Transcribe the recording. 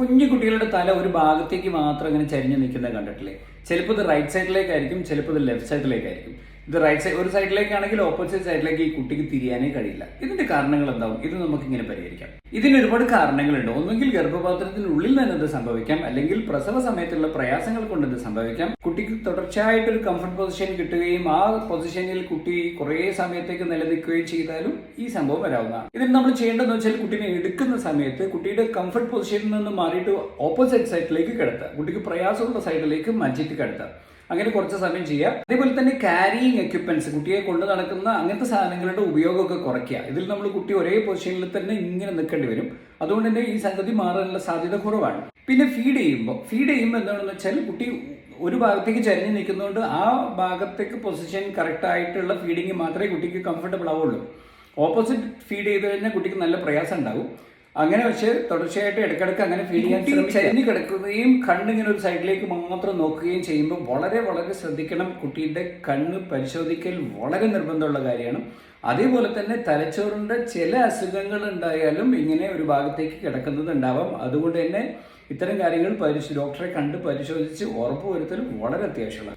കുഞ്ഞു കുട്ടികളുടെ തല ഒരു ഭാഗത്തേക്ക് മാത്രം ഇങ്ങനെ ചരിഞ്ഞു നിൽക്കുന്നത് കണ്ടിട്ടില്ലേ? ചിലപ്പോൾ ഇത് റൈറ്റ് സൈഡിലേക്കായിരിക്കും ചിലപ്പോൾ ഇത് ലെഫ്റ്റ് സൈഡിലേക്കായിരിക്കും ഇത് റൈറ്റ് സൈഡ് ഒരു സൈഡിലേക്കാണെങ്കിൽ ഓപ്പോസിറ്റ് സൈഡിലേക്ക് ഈ കുട്ടിക്ക് തിരിയാനേ കഴിയില്ല. ഇതിന്റെ കാരണങ്ങൾ എന്താവും? ഇത് നമുക്ക് ഇങ്ങനെ പരിഹരിക്കാം. ഇതിന് ഒരുപാട് കാരണങ്ങളുണ്ട്. ഒന്നുകിൽ ഗർഭപാത്രത്തിനുള്ളിൽ തന്നെ ഇത് സംഭവിക്കാം. അല്ലെങ്കിൽ പ്രസവ സമയത്തുള്ള പ്രയാസങ്ങൾ കൊണ്ട് ഇത് സംഭവിക്കാം. കുട്ടിക്ക് തുടർച്ചയായിട്ട് ഒരു കംഫർട്ട് പൊസിഷൻ കിട്ടുകയും ആ പൊസിഷനിൽ കുട്ടി കുറേ സമയത്തേക്ക് നിലനിൽക്കുകയും ചെയ്താലും ഈ സംഭവം വരാവുന്നതാണ്. ഇതിന് നമ്മൾ ചെയ്യേണ്ടതെന്ന് വെച്ചാൽ കുട്ടീനെ എടുക്കുന്ന സമയത്ത് കുട്ടിയുടെ കംഫർട്ട് പൊസിഷനിൽ നിന്ന് മാറിയിട്ട് ഓപ്പോസിറ്റ് സൈഡിലേക്ക് കിടത്തുക കുട്ടിക്ക് പ്രയാസമുള്ള സൈഡിലേക്ക് മാറ്റിയിട്ട് കിടത്തുക അങ്ങനെ കുറച്ച് സമയം ചെയ്യുക അതേപോലെ തന്നെ ക്യാരിയിങ് എക്യുപ്മെന്റ്സ് കുട്ടിയെ കൊണ്ടു നടക്കുന്ന അങ്ങനത്തെ സാധനങ്ങളുടെ ഉപയോഗമൊക്കെ കുറയ്ക്കുക. ഇതിൽ നമ്മൾ കുട്ടി ഒരേ പൊസിഷനിൽ തന്നെ ഇങ്ങനെ നിൽക്കേണ്ടി വരും. അതുകൊണ്ട് തന്നെ ഈ സംഗതി മാറാനുള്ള സാധ്യത കുറവാണ്. പിന്നെ ഫീഡ് ചെയ്യുമ്പോൾ ഫീഡ് ചെയ്യുമ്പോൾ എന്താണെന്ന് വെച്ചാൽ കുട്ടി ഒരു ഭാഗത്തേക്ക് ചരിഞ്ഞ് നിൽക്കുന്നതുകൊണ്ട് ആ ഭാഗത്തേക്ക് പൊസിഷൻ കറക്റ്റ് ആയിട്ടുള്ള ഫീഡിങ് മാത്രമേ കുട്ടിക്ക് കംഫർട്ടബിൾ ആവുള്ളൂ. ഓപ്പോസിറ്റ് ഫീഡ് ചെയ്ത് കഴിഞ്ഞാൽ കുട്ടിക്ക് നല്ല പ്രയാസം ഉണ്ടാവും. അങ്ങനെ വെച്ച് തുടർച്ചയായിട്ട് ഇടയ്ക്കിടയ്ക്ക് അങ്ങനെ ഫീൽ ചെയ്യാൻ ചരിഞ്ഞ് കിടക്കുകയും കണ്ണിങ്ങനെ ഒരു സൈഡിലേക്ക് മാത്രം നോക്കുകയും ചെയ്യുമ്പോൾ വളരെ വളരെ ശ്രദ്ധിക്കണം. കുട്ടിയുടെ കണ്ണ് പരിശോധിക്കൽ വളരെ നിർബന്ധമുള്ള കാര്യമാണ്. അതേപോലെ തന്നെ തലച്ചോറിന്റെ ചില അസുഖങ്ങൾ ഉണ്ടായാലും ഇങ്ങനെ ഒരു ഭാഗത്തേക്ക് കിടക്കുന്നത് ഉണ്ടാവാം. അതുകൊണ്ട് തന്നെ ഇത്തരം കാര്യങ്ങൾ പരിശോ ഡോക്ടറെ കണ്ട് പരിശോധിച്ച് ഉറപ്പുവരുത്തൽ വളരെ അത്യാവശ്യമാണ്.